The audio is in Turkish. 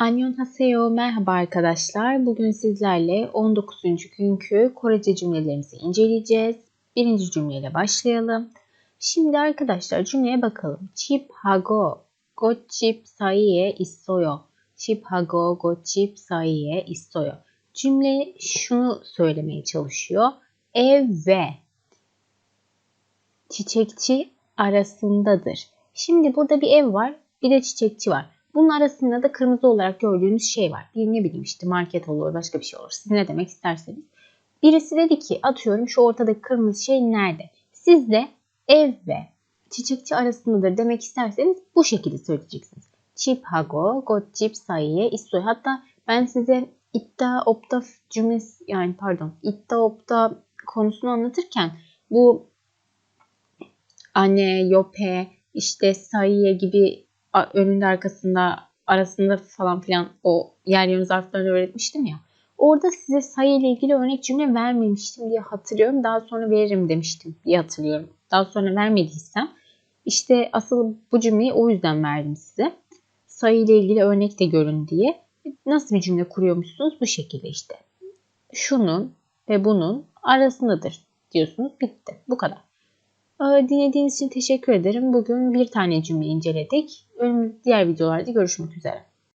Anyon Haseo merhaba arkadaşlar. Bugün sizlerle 19. günkü Korece cümlelerimizi inceleyeceğiz. Birinci cümleyle başlayalım. Şimdi arkadaşlar cümleye bakalım. Chip hago go chip saiye isoyo. Chip hago go chip saiye isoyo. Cümle şunu söylemeye çalışıyor. Ev ve çiçekçi arasındadır. Şimdi burada bir ev var, bir de çiçekçi var. Bunun arasında da kırmızı olarak gördüğünüz şey var. Bir ne bileyim işte market olur başka bir şey olur. Siz ne demek isterseniz. Birisi dedi ki atıyorum şu ortadaki kırmızı şey nerede? Siz de ev ve çiçekçi arasındadır demek isterseniz bu şekilde söyleyeceksiniz. Chipago, gotjip sayıye, istoy. Hatta ben size iddia opta cümlesi yani pardon iddia opta konusunu anlatırken bu anne, yope, işte sayıya gibi önünde arkasında arasında falan filan o yer yön zarflarını öğretmiştim ya. Orada size sayı ile ilgili örnek cümle vermemiştim diye hatırlıyorum. Daha sonra veririm demiştim diye hatırlıyorum. Daha sonra vermediysem işte asıl bu cümleyi o yüzden verdim size. Sayı ile ilgili örnek de görün diye. Nasıl bir cümle kuruyormuşsunuz? Bu şekilde işte. Şunun ve bunun arasındadır diyorsunuz. Bitti. Bu kadar. Dinlediğiniz için teşekkür ederim. Bugün bir tane cümle inceledik. Diğer videolarda görüşmek üzere.